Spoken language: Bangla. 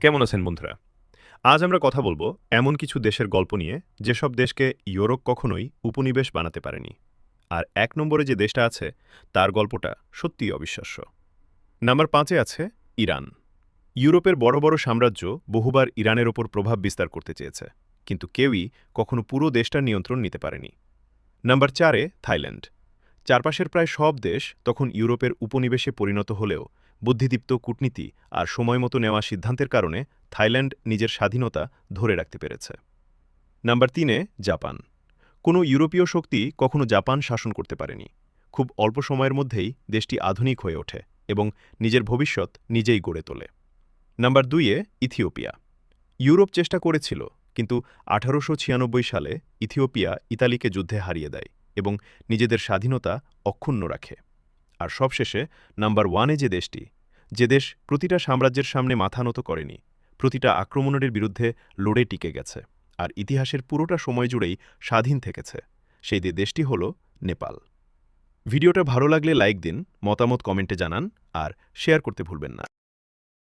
কেমন আছেন বন্ধুরা? আজ আমরা কথা বলব এমন কিছু দেশের গল্প নিয়ে, যেসব দেশকে ইউরোপ কখনোই উপনিবেশ বানাতে পারেনি। আর এক নম্বরে যে দেশটা আছে, তার গল্পটা সত্যিই অবিশ্বাস্য। নাম্বার পাঁচে আছে ইরান। ইউরোপের বড় বড় সাম্রাজ্য বহুবার ইরানের ওপর প্রভাব বিস্তার করতে চেয়েছে, কিন্তু কেউই কখনো পুরো দেশটার নিয়ন্ত্রণ নিতে পারেনি। নাম্বার চারে থাইল্যান্ড। চারপাশের প্রায় সব দেশ তখন ইউরোপের উপনিবেশে পরিণত হলেও বুদ্ধিদীপ্ত কূটনীতি আর সময়মতো নেওয়া সিদ্ধান্তের কারণে থাইল্যান্ড নিজের স্বাধীনতা ধরে রাখতে পেরেছে। নাম্বার তিনে, জাপান। কোনো ইউরোপীয় শক্তি কখনো জাপান শাসন করতে পারেনি। খুব অল্প সময়ের মধ্যেই দেশটি আধুনিক হয়ে ওঠে এবং নিজের ভবিষ্যৎ নিজেই গড়ে তোলে। নাম্বার দুইয়ে, ইথিওপিয়া। ইউরোপ চেষ্টা করেছিল, কিন্তু আঠারোশো ছিয়ানব্বই সালে ইথিওপিয়া ইতালিকে যুদ্ধে হারিয়ে দেয়। এবং নিজেদের স্বাধীনতা অক্ষুণ্ণ রাখে। আর সবশেষে, নাম্বার ওয়ানে যে দেশটি, যে দেশ প্রতিটা সাম্রাজ্যের সামনে মাথা নত করেনি, প্রতিটা আক্রমণের বিরুদ্ধে লড়ে টিকে গেছে, আর ইতিহাসের পুরোটা সময় জুড়েই স্বাধীন থেকেছে, সেই দেশটি হল নেপাল। ভিডিওটা ভালো লাগলে লাইক দিন, মতামত কমেন্টে জানান, আর শেয়ার করতে ভুলবেন না।